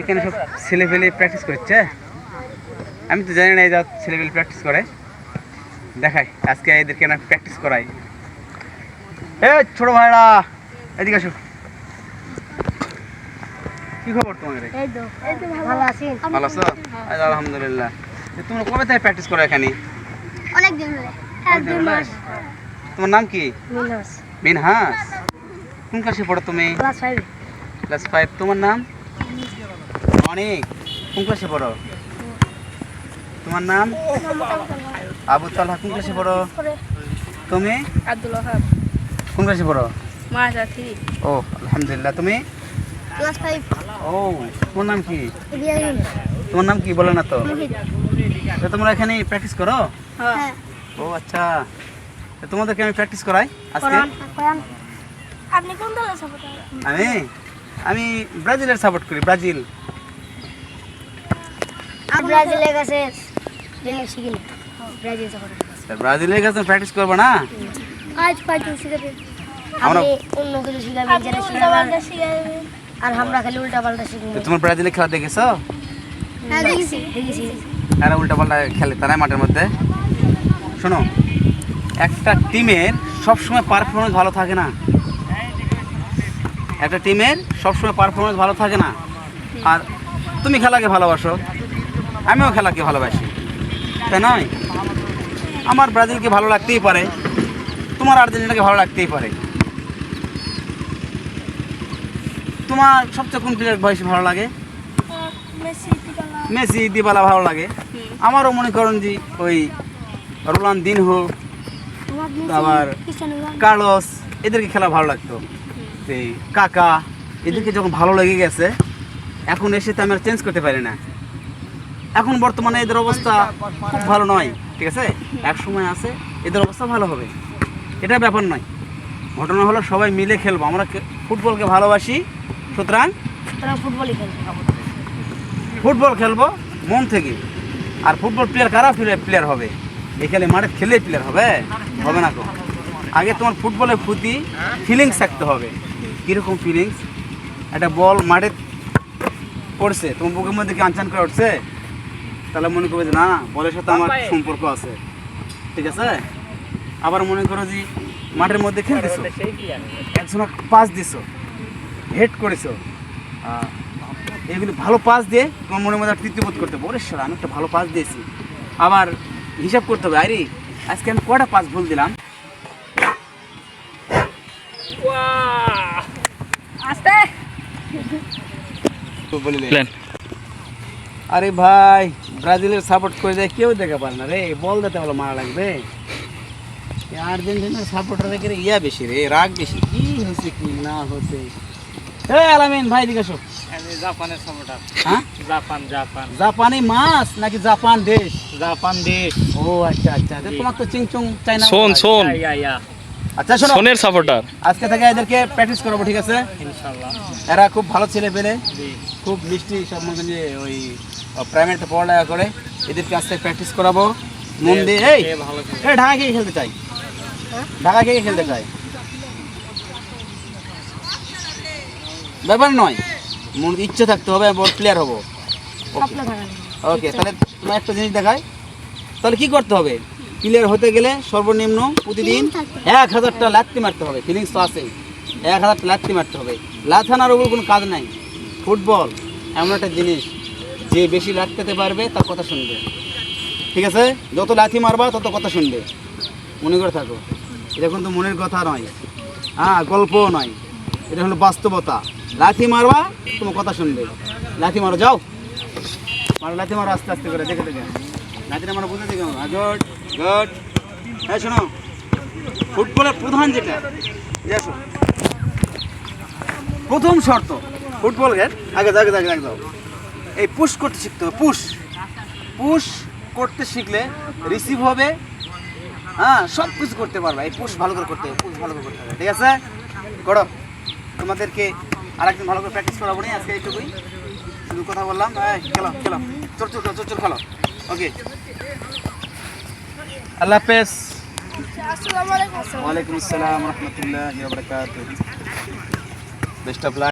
এখানে সব ছেলে পেলে প্র্যাকটিস করছে। আমি তো জানি না এই যা ছেলে পেলে প্র্যাকটিস করে। দেখাই আজকে এদেরকে না প্র্যাকটিস করাই। এ ছোট ভাইরা এদিকে আসো। কি খবর তোমাদের? এই তো ভালো আছি। ভালো আছো? আলহামদুলিল্লাহ। তোমরা কবে থেকে প্র্যাকটিস করো এখানে? অনেক দিন হলে। তোমার নাম কি? মিনহাস। কোন ক্লাসে পড়ো তুমি? Class five. তোমার নাম? অনেক কোন ক্লাসে পড়ো? তোমার নাম? আবু তালহা। কোন ক্লাসে পড়ো? তুমি? আব্দুল কোন ক্লাসে পড়ো? ও আলহামদুলিল্লাহ। তুমি? ক্লাস ও তোমার নাম কি? তোমার নাম কি? বলে না তো। তো তোমরা এখানে প্র্যাকটিস করো? হ্যাঁ। ও আচ্ছা। তো তোমাদেরকে আমি প্র্যাকটিস করাই আজকে। আপনি কোন দলের সাপোর্ট আমি? আমি ব্রাজিলের সাপোর্ট করি ব্রাজিল। ব্রাজিলের কাছে ব্রাজিল সাপোর্ট ব্রাজিলের কাছে প্র্যাকটিস করব না? আজ শিখাবে। আমরা- অন্য কিছু শিখাবেন যেটা শিখাবেন। আর আমরা খালি উল্টা পাল্টা শিখব। তো তোমার ব্রাজিলের খেলা দেখেছ? হ্যাঁ দেখেছি। দেখেছি। তারা উল্টা পাল্টা খেলে তারাই মাঠের মধ্যে। শোনো একটা টিমের সবসময় পারফরমেন্স ভালো থাকে না। একটা টিমের সবসময় পারফরমেন্স ভালো থাকে না। আর তুমি খেলাকে ভালোবাসো আমিও খেলাকে ভালোবাসি। তাই নয়? আমার ব্রাজিলকে ভালো লাগতেই পারে তোমার আর্জেন্টিনাকে ভালো লাগতেই পারে। তোমার সবচেয়ে কোন প্লেয়ার বেশি ভালো লাগে? Messi Dybala. ভালো লাগে। আমারও মনে করেন যে ওই রোলান দিন হোক আবার কার্লস এদেরকে খেলা ভালো লাগতো। এই কাকা এদেরকে যখন ভালো লেগে গেছে এখন এসে তো আমি চেঞ্জ করতে পারি না। এখন বর্তমানে এদের অবস্থা খুব ভালো নয় ঠিক আছে? এক সময় আছে এদের অবস্থা ভালো হবে। এটা ব্যাপার নয়। ঘটনা হলো সবাই মিলে খেলব। আমরা ফুটবলকে ভালোবাসি সুতরাং ফুটবল খেলব মন থেকে। আর ফুটবল প্লেয়ার কারা? প্লেয়ার হবে। এখানে মাঠে খেলে প্লেয়ার হবে? হবে না তো? আগে তোমার ফুটবলের প্রতি ফিলিংস থাকতে হবে। কীরকম ফিলিংস একটা বল মাঠে পড়ছে তোমার বুকের মধ্যে কি আনচান করে উঠছে? তাহলে মনে করবে যে না বলের সাথে আমার সম্পর্ক আছে। ঠিক আছে? আবার মনে করো যে মাঠের মধ্যে খেলতেছো। একজন পাস দিছো। হেড করেছ। এগুলি ভালো পাস দিয়ে তোমার মনের মধ্যে তৃপ্তি বোধ করতে হবে। আমি একটা ভালো পাস দিয়েছি। আবার হিসাব করতে হবে। আরে আজকে আমি কটা পাস ভুল দিলাম? আস্তে। আরে ভাই ব্রাজিলের সাপোর্ট করে দেয় কেউ দেখে পারে না রে। বল দিতে হলো মারা লাগবে। আর্জেন্টিনার সাপোর্টার দেখে রে? ইয়া বেশি রে রাগ বেশি। কি হয়েছে কি না হয়েছে? এ আলামিন ভাই দিকে জাপানের সাপোর্টার হ্যাঁ? Japan Japan. জাপানি মাছ নাকি জাপান দেশ? জাপান দেশ। ও আচ্ছা আচ্ছা। তোমার তো চিংচং চাইনা শোন শোন। আচ্ছা শোনো। সোনের সাপোর্টার আজকে থেকে এদেরকে প্র্যাকটিস করাবো ঠিক আছে? ইনশাআল্লাহ এরা খুব ভালো ছেলে পেলে খুব মিষ্টি সব মনে যে ওই প্রাইমারিতে পড়ালেখা করে এদেরকে আজকে প্র্যাকটিস করাবো। মন দিয়ে এই ঢাকা কে খেলতে চাই। ঢাকা কে খেলতে চাই। ব্যাপার নয়। মন ইচ্ছে থাকতে হবে বল প্লেয়ার হব। ওকে তাহলে তোমার একটা জিনিস দেখাই। তাহলে কি করতে হবে? প্লেয়ার হতে গেলে সর্বনিম্ন প্রতিদিন এক হাজারটা লাত্তি মারতে হবে ফিলিংস তো আছেই। এক হাজারটা লাত্তি মারতে হবে। লাথানার উপর কোনো কাজ নাই। ফুটবল এমন একটা জিনিস যে বেশি লাত্তাতে পারবে তার কথা শুনবে। ঠিক আছে? যত লাথি মারবা তত কথা শুনবে। মনে করে থাকো। এটা কিন্তু মনের কথা নয়। হ্যাঁ গল্পও নয়। এটা হলো বাস্তবতা। লাথি মারবা তোমার কথা শুনবে। লাথি মারো, যাও। মারো, লাথি মারো, আস্তে আস্তে করে, দেখে দেখে। লাথিটা মারো, বুঝে দেখে গুড গুড হ্যাঁ শোনো, ফুটবলের প্রধান যেটা। প্রথম শর্ত ফুটবলের আগে আগে আগে আগে দাও এই পুশ করতে শিখতে হবে পুশ পুশ করতে শিখলে রিসিভ হবে। হ্যাঁ সব কিছু করতে পারবে। এই পুশ ভালো করে করতে হবে পুশ ভালো করে করতে হবে। ঠিক আছে? করো। তোমাদেরকে আরেকদিন ভালো করে প্র্যাকটিস করাবো না আজকে এইটুকুই। শুধু কথা বললাম হ্যাঁ খেলো খেলো। চোর চোর চোর চোর খেলো। ওকে আল্লাহ হাফেজ। আলাইকুম। ওয়ালাইকুম আসসালাম রহমতুল্লাহ বেস্ট অফ লাক